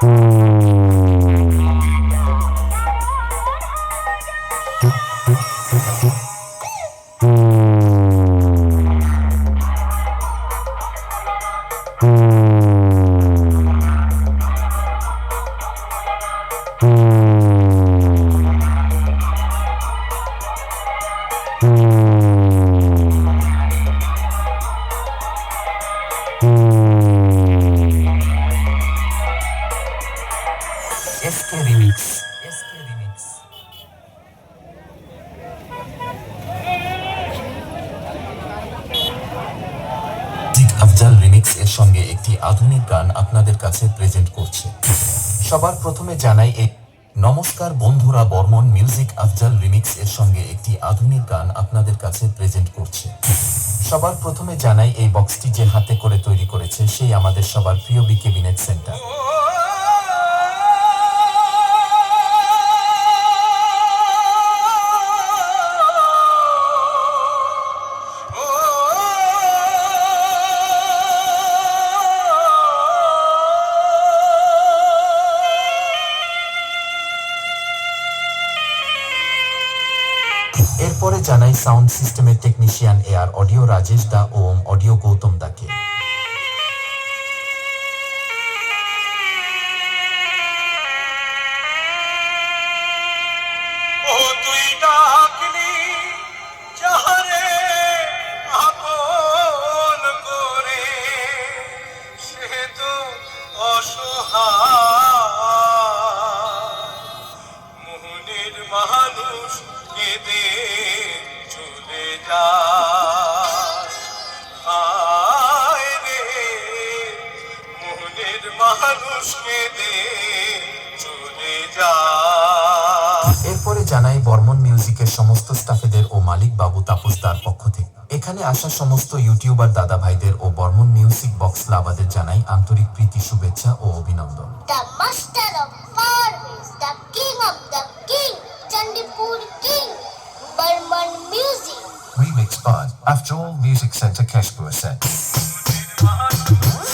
Thank. সবার প্রথমে জানাই নমস্কার বন্ধুরা বর্মন মিউজিক আফজাল রিমিক্স এর সঙ্গে একটি আধুনিক গান আপনাদের কাছে প্রেজেন্ট করছে। সবার প্রথমে জানাই এই বক্সটি যে হাতে করে তৈরি করেছে সেই আমাদের সবার প্রিয় বিকেবিনেট সেন্টার এরপরে জানাই সাউন্ড সিস্টেমের টেকনিশিয়ান এআর অডিও রাজেশ দা ওম অডিও গৌতম দাকে। ও অসহায়। চলে এরপরে জানাই বর্মন মিউজিকের সমস্ত স্টাফেদের ও মালিক বাবু তাপসদার পক্ষ থেকে। এখানে আসা সমস্ত ইউটিউবার দাদা ভাইদের ও বর্মন মিউজিক বক্স লাভাদের জানাই আন্তরিক প্রীতি শুভেচ্ছা ও অভিনন্দন। The master of farmers, the king of the king, Chandipur king, Burman music. Remix by After Music Center Keshpur